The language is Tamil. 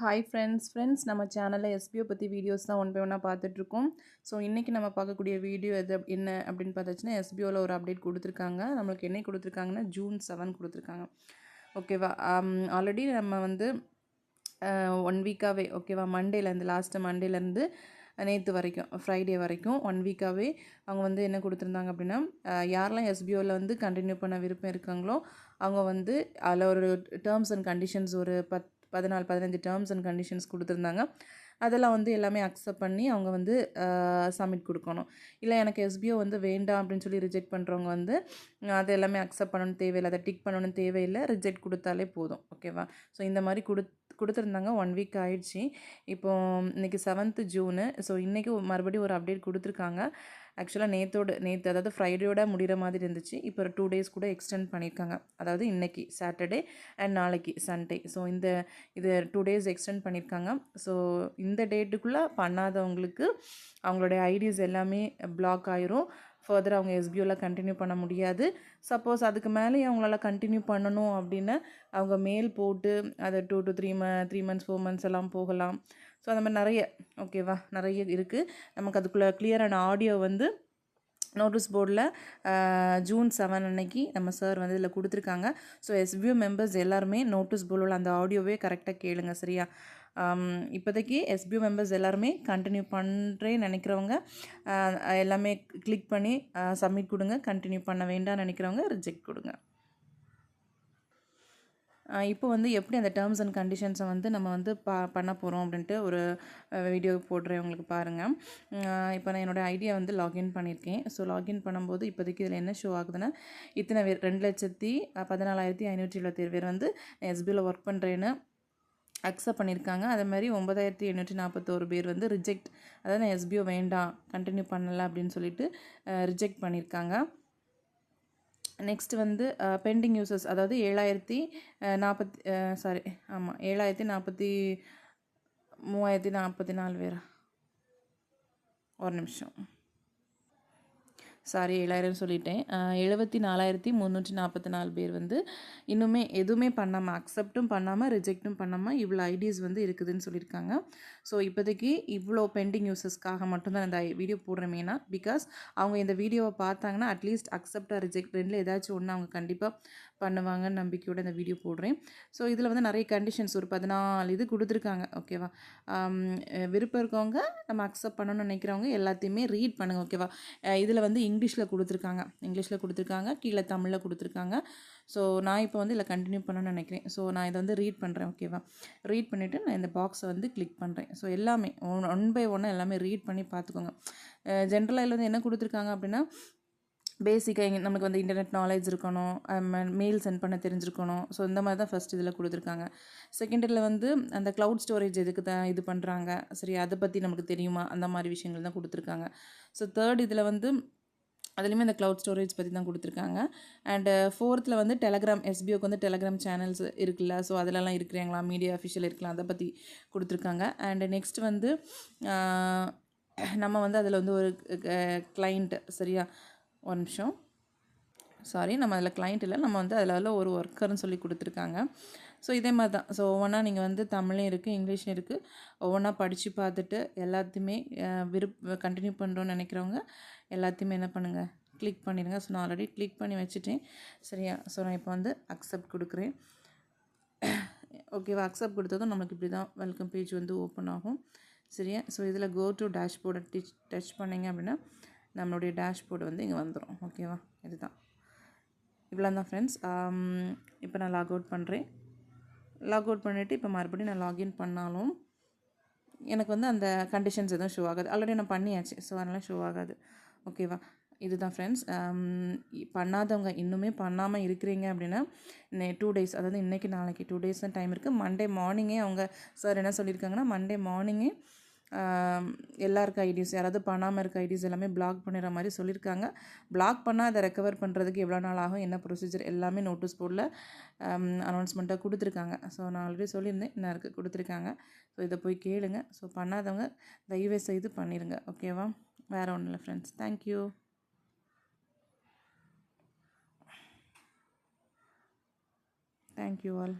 ஹாய் ஃப்ரெண்ட்ஸ் ஃப்ரெண்ட்ஸ் நம்ம சேனலில் எஸ்பிஓ பற்றி வீடியோஸ் தான் ஒன் பை ஒன்னாக பார்த்துட்ருக்கோம். ஸோ இன்றைக்கி நம்ம பார்க்கக்கூடிய வீடியோ எது என்ன அப்படின்னு பார்த்தாச்சுன்னா எஸ்பிஓவில் ஒரு அப்டேட் கொடுத்துருக்காங்க. நம்மளுக்கு என்ன கொடுத்துருக்காங்கன்னா ஜூன் செவன் கொடுத்துருக்காங்க. ஓகேவா ஆல்ரெடி நம்ம வந்து ஒன் வீக்காகவே ஓகேவா மண்டேலேருந்து லாஸ்ட்டு மண்டேலேருந்து நேற்று வரைக்கும் ஃப்ரைடே வரைக்கும் ஒன் வீக்காகவே அவங்க வந்து என்ன கொடுத்துருந்தாங்க அப்படின்னா யாரெல்லாம் எஸ்பிஓவில் வந்து கண்டினியூ பண்ண விருப்பம் இருக்காங்களோ அவங்க வந்து அதில் ஒரு டேர்ம்ஸ் அண்ட் கண்டிஷன்ஸ் ஒரு பத் பதினாலு பதினஞ்சு டேர்ம்ஸ் அண்ட் கண்டிஷன்ஸ் கொடுத்துருந்தாங்க. அதெல்லாம் வந்து எல்லாமே அக்செப்ட் பண்ணி அவங்க வந்து சப்மிட் கொடுக்கணும். இல்லை எனக்கு எஸ்பிஓ வந்து வேண்டாம் அப்படின்னு சொல்லி ரிஜெக்ட் பண்ணுறவங்க வந்து அதை அது எல்லாமே அக்செப்ட் பண்ணணும் தேவையில்லை. அதை டிக் பண்ணணும் தேவையில்லை. ரிஜெக்ட் கொடுத்தாலே போதும். ஓகேவா ஸோ இந்த மாதிரி கொடு கொடுத்துருந்தாங்க. ஒன் வீக் ஆயிடுச்சு. இப்போ இன்றைக்கி செவன்த்து ஜூனு ஸோ இன்றைக்கி மறுபடியும் ஒரு அப்டேட் கொடுத்துருக்காங்க. ஆக்சுவலாக நேத்தோட நேற்று அதாவது ஃப்ரைடேயோட முடிகிற மாதிரி இருந்துச்சு. இப்போ ஒரு டூ டேஸ் கூட எக்ஸ்டெண்ட் பண்ணியிருக்காங்க. அதாவது இன்றைக்கி சாட்டர்டே அண்ட் நாளைக்கு சண்டே ஸோ இந்த இது டூ டேஸ் எக்ஸ்டெண்ட் பண்ணியிருக்காங்க. ஸோ இந்த டேட்டுக்குள்ளே பண்ணாதவங்களுக்கு அவங்களுடைய ஐடிஸ் எல்லாமே பிளாக் ஆயிரும். ஃபர்தர் அவங்க எஸ்பியூவில் கண்டினியூ பண்ண முடியாது. சப்போஸ் அதுக்கு மேலே அவங்களால கண்டினியூ பண்ணணும் அப்படின்னு அவங்க மெயில் போட்டு அதை டூ டு த்ரீ ம த்ரீ மந்த்ஸ் ஃபோர் மந்த்ஸ் எல்லாம் போகலாம். ஸோ அந்த மாதிரி நிறைய ஓகேவா நிறைய இருக்குது நமக்கு அதுக்குள்ளே கிளியரான ஆடியோ வந்து நோட்டீஸ் போர்டில் ஜூன் செவன் அன்னைக்கு நம்ம சார் வந்து இதில் கொடுத்துருக்காங்க. ஸோ எஸ்பியூ மெம்பர்ஸ் எல்லாருமே நோட்டீஸ் போர்டில் அந்த ஆடியோவே கரெக்டாக கேளுங்க சரியா? இப்போதைக்கு எஸ்பியூ மெம்பர்ஸ் எல்லாருமே கண்டினியூ பண்ணுறேன்னு நினைக்கிறவங்க எல்லாமே கிளிக் பண்ணி சப்மிட் கொடுங்க. கண்டினியூ பண்ண வேண்டாம்னு நினைக்கிறவங்க ரிஜெக்ட் கொடுங்க. இப்போ வந்து எப்படி அந்த டேர்ம்ஸ் அண்ட் கண்டிஷன்ஸை வந்து நம்ம வந்து பா பண்ண போகிறோம் அப்படின்ட்டு ஒரு வீடியோ போடுறேன் உங்களுக்கு பாருங்கள் இப்போ நான் என்னோடய ஐடியா வந்து லாகின் பண்ணியிருக்கேன். ஸோ லாகின் பண்ணும்போது இப்போதைக்கு இதில் என்ன ஷோ ஆகுதுன்னா இத்தனை பேர் ரெண்டு லட்சத்தி பதினாலாயிரத்தி ஐநூற்றி எழுபத்தேழு பேர் வந்து எஸ்பியில் ஒர்க் பண்ணுறேன்னு அக்செப்ட் பண்ணியிருக்காங்க. அதே மாதிரி ஒன்பதாயிரத்தி எண்ணூற்றி நாற்பத்தோரு பேர் வந்து ரிஜெக்ட் அதாவது நான் எஸ்பிஓ வேண்டாம் கண்டினியூ பண்ணலை அப்படின்னு சொல்லிட்டு ரிஜெக்ட் பண்ணியிருக்காங்க. நெக்ஸ்ட் வந்து பெண்டிங் யூசர்ஸ் அதாவது ஏழாயிரத்தி நாற்பத்தி சாரி ஆமாம் ஏழாயிரத்தி நாற்பத்தி மூவாயிரத்தி நாற்பத்தி நாலு பேரா? ஒரு நிமிஷம். சாரி ஏழாயிரம் சொல்லிட்டேன். எழுபத்தி நாலாயிரத்தி முந்நூற்றி நாற்பத்தி நாலு பேர் வந்து இன்னுமே எதுவுமே பண்ணாமல் அக்செப்டும் பண்ணாமல் ரிஜெக்ட்டும் பண்ணாமல் இவ்வளோ ஐடியாஸ் வந்து இருக்குதுன்னு சொல்லியிருக்காங்க. ஸோ இப்போதைக்கு இவ்வளோ பெண்டிங் யூசஸ்க்காக மட்டும்தான் இந்த வீடியோ போடுறேன் மெயினாக பிகாஸ் அவங்க இந்த வீடியோவை பார்த்தாங்கன்னா அட்லீஸ்ட் அக்செப்டாக ரிஜெக்ட் ரெண்டில் ஏதாச்சும் ஒன்று அவங்க கண்டிப்பாக பண்ணுவாங்கன்னு நம்பிக்கையோட இந்த வீடியோ போடுறேன். ஸோ இதில் வந்து நிறைய கண்டிஷன்ஸ் ஒரு பதினாலு இது கொடுத்துருக்காங்க. ஓகேவா விருப்பம் இருக்கவங்க நம்ம அக்செப்ட் பண்ணணும்னு நினைக்கிறவங்க எல்லாத்தையுமே ரீட் பண்ணுங்கள் ஓகேவா இதில் வந்து இங்கிலீஷில் கொடுத்துருக்காங்க. இங்கிலீஷில் கொடுத்துருக்காங்க கீழே தமிழில் கொடுத்துருக்காங்க. ஸோ நான் இப்போ வந்து இதில் கண்டினியூ பண்ணணும்னு நினைக்கிறேன். ஸோ நான் இதை வந்து ரீட் பண்ணுறேன் ஓகேவா ரீட் பண்ணிவிட்டு நான் இந்த பாக்ஸை வந்து கிளிக் பண்ணுறேன் ஸோ எல்லாமே ஒன் ஒன் பை ஒன்னாக எல்லாமே ரீட் பண்ணி பார்த்துக்கோங்க. ஜென்ரலாக இதில் வந்து என்ன கொடுத்துருக்காங்க அப்படின்னா பேசிக்காக எங்க நமக்கு வந்து இன்டர்நெட் நாலேஜ் இருக்கணும். மெயில் சென்ட் பண்ண தெரிஞ்சிருக்கணும். ஸோ இந்த மாதிரி தான் ஃபஸ்ட் இதில் கொடுத்துருக்காங்க. செகண்டரில் வந்து அந்த க்ளவுட் ஸ்டோரேஜ் எதுக்கு தான் இது பண்ணுறாங்க சரி அதை பற்றி நமக்கு தெரியுமா? அந்த மாதிரி விஷயங்கள் தான் கொடுத்துருக்காங்க. ஸோ தேர்ட் இதில் வந்து அதுலேயுமே இந்த க்ளவுட் ஸ்டோரேஜ் பற்றி தான் கொடுத்துருக்காங்க. அண்டு ஃபோர்த்தில் வந்து டெலகிராம் எஸ்பிஓக்கு வந்து டெலகிராம் சேனல்ஸ் இருக்குல்ல ஸோ அதிலலாம் இருக்கிறீங்களா? மீடியா அஃபிஷியல் இருக்கலாம் அதை பற்றி கொடுத்துருக்காங்க. அண்டு நெக்ஸ்ட் வந்து நம்ம வந்து அதில் வந்து ஒரு கிளைண்ட் சரியா? ஒரு நிமிஷம். சாரி நம்ம அதில் கிளைண்ட் இல்லை நம்ம வந்து அதில் ஒரு ஒர்க்கர்னு சொல்லி கொடுத்துருக்காங்க. ஸோ இதே மாதிரி தான் ஸோ ஒவ்வொன்றா நீங்கள் வந்து தமிழும் இருக்குது இங்கிலீஷும் இருக்குது ஒவ்வொன்றா படித்து பார்த்துட்டு எல்லாத்தையுமே விருப்ப கண்டினியூ பண்ணுறோன்னு நினைக்கிறவங்க எல்லாத்தையுமே என்ன பண்ணுங்கள் கிளிக் பண்ணிடுங்க. ஸோ நான் ஆல்ரெடி கிளிக் பண்ணி வச்சுட்டேன். சரியா? ஸோ நான் இப்போ வந்து அக்செப்ட் கொடுக்குறேன். ஓகேவா அக்செப்ட் கொடுத்ததும் நம்மளுக்கு இப்படி தான் வெல்கம் பேஜ் வந்து ஓப்பன் ஆகும். சரியா? ஸோ இதில் கோ டு டேஷ்போர்டை டிச் டச் பண்ணிங்க அப்படின்னா நம்மளுடைய டேஷ்போர்டு வந்து இங்கே வந்துடும் ஓகேவா இதுதான். இவ்வளோ தான் ஃப்ரெண்ட்ஸ் இப்போ நான் லாக் அவுட் பண்ணுறேன் லாக் அவுட் பண்ணிவிட்டு இப்போ மறுபடியும் நான் லாகின் பண்ணாலும் எனக்கு வந்து அந்த கண்டிஷன்ஸ் எதுவும் ஷோ ஆகாது. ஆல்ரெடி நான் பண்ணியாச்சு ஸோ அதனால் ஷோ ஆகாது. ஓகேவா இதுதான் ஃப்ரெண்ட்ஸ் பண்ணாதவங்க இன்னுமே பண்ணாமல் இருக்கிறீங்க அப்படின்னா டூ டேஸ் அதாவது இன்றைக்கி நாளைக்கு டூ டேஸ் தான் டைம் இருக்குது மண்டே மார்னிங்கே அவங்க சார் என்ன சொல்லியிருக்காங்கன்னா மண்டே மார்னிங்கே எல்லாருக்கும் ஐடிஸ் யாராவது பண்ணாமல் இருக்க ஐடிஸ் எல்லாமே பிளாக் பண்ணுற மாதிரி சொல்லியிருக்காங்க பிளாக் பண்ணால் அதை ரெக்கவர் பண்ணுறதுக்கு எவ்வளோ நாள் ஆகும் என்ன ப்ரொசீஜர் எல்லாமே நோட்டீஸ் போர்டில் அனௌன்ஸ்மெண்ட்டாக கொடுத்துருக்காங்க. ஸோ நான் ஆல்ரெடி சொல்லியிருந்தேன் என்ன இருக்குது கொடுத்துருக்காங்க. ஸோ இதை போய் கேளுங்க. ஸோ பண்ணாதவங்க தயவு செய்து பண்ணிடுங்க ஓகேவா வேறு ஒன்றும் இல்லை ஃப்ரெண்ட்ஸ் தேங்க்யூ தேங்க்யூ ஆல்